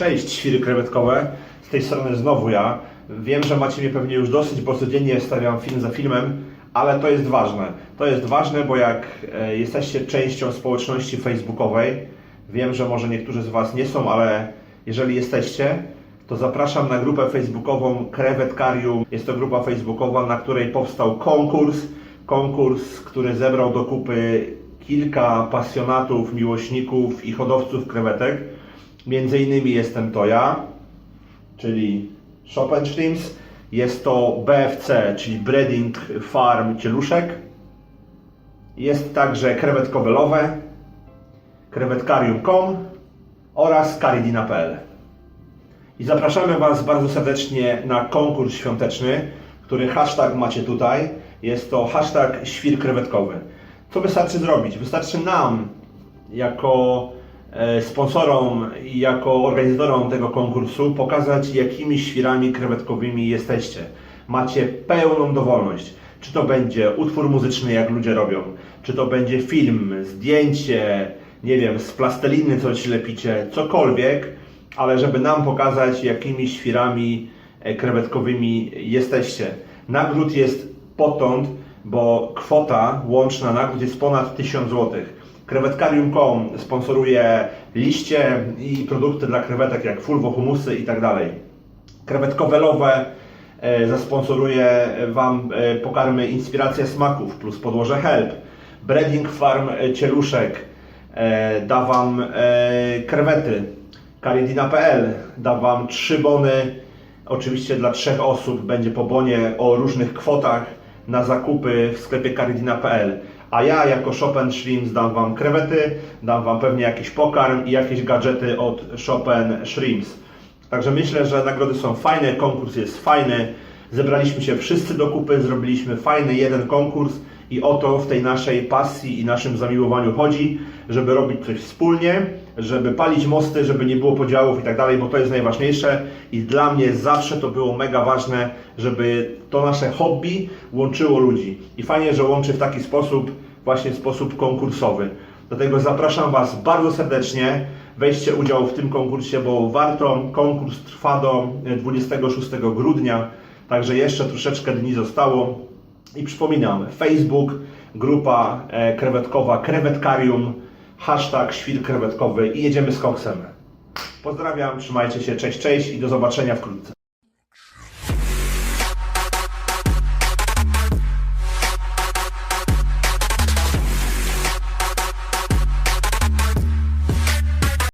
Cześć, świry krewetkowe. Z tej strony znowu ja. Wiem, że macie mnie pewnie już dosyć, bo codziennie stawiam film za filmem, ale to jest ważne. To jest ważne, bo jak e, jesteście częścią społeczności facebookowej, wiem, że może niektórzy z Was nie są, ale jeżeli jesteście, to zapraszam na grupę facebookową Krewetkarium. Jest to grupa facebookowa, na której powstał konkurs. Konkurs, który zebrał do kupy kilka pasjonatów, miłośników i hodowców krewetek. Między innymi jestem to ja, czyli Chopin. Jest to BFC, czyli Breeding Farm Cieluszek. Jest także krewetkowe lowe, krewetkarium.com oraz karidina.pl. I zapraszamy Was bardzo serdecznie na konkurs świąteczny, który hashtag macie tutaj. Jest to hashtag świr krewetkowy. Co wystarczy zrobić? Wystarczy nam, jako sponsorom i jako organizatorom tego konkursu, pokazać, jakimi świrami krewetkowymi jesteście. Macie pełną dowolność. Czy to będzie utwór muzyczny, jak ludzie robią, czy to będzie film, zdjęcie, nie wiem, z plasteliny coś lepicie, cokolwiek, ale żeby nam pokazać, jakimi świrami e, krewetkowymi jesteście. Nagród jest potąd, bo kwota łączna nagród jest ponad 1000 zł. Krewetkarium.com sponsoruje liście i produkty dla krewetek jak fulvo, humusy i tak. Krewetkowe lowe e, zasponsoruje Wam e, pokarmy Inspiracja Smaków plus podłoże Help. Breeding Farm Cieluszek e, da Wam krewety. Karidina.pl da Wam trzy bony. Oczywiście dla trzech osób będzie po bonie o różnych kwotach na zakupy w sklepie karidina.pl. A ja jako Chopin Shrimps dam Wam krewety, dam Wam pewnie jakiś pokarm i jakieś gadżety od Chopin Shrimps. Także myślę, że nagrody są fajne, konkurs jest fajny. Zebraliśmy się wszyscy do kupy, zrobiliśmy fajny jeden konkurs i o to w tej naszej pasji i naszym zamiłowaniu chodzi, żeby robić coś wspólnie, żeby palić mosty, żeby nie było podziałów i tak dalej, bo to jest najważniejsze i dla mnie zawsze to było mega ważne, żeby to nasze hobby łączyło ludzi. I fajnie, że łączy w taki sposób, właśnie w sposób konkursowy. Dlatego zapraszam Was bardzo serdecznie. Weźcie udział w tym konkursie, bo warto. Konkurs trwa do e, 26 grudnia, także jeszcze troszeczkę dni zostało. I przypominam, Facebook, grupa e, krewetkowa Krewetkarium, hashtag świr krewetkowy i jedziemy z koksem. Pozdrawiam, trzymajcie się, cześć, cześć i do zobaczenia wkrótce.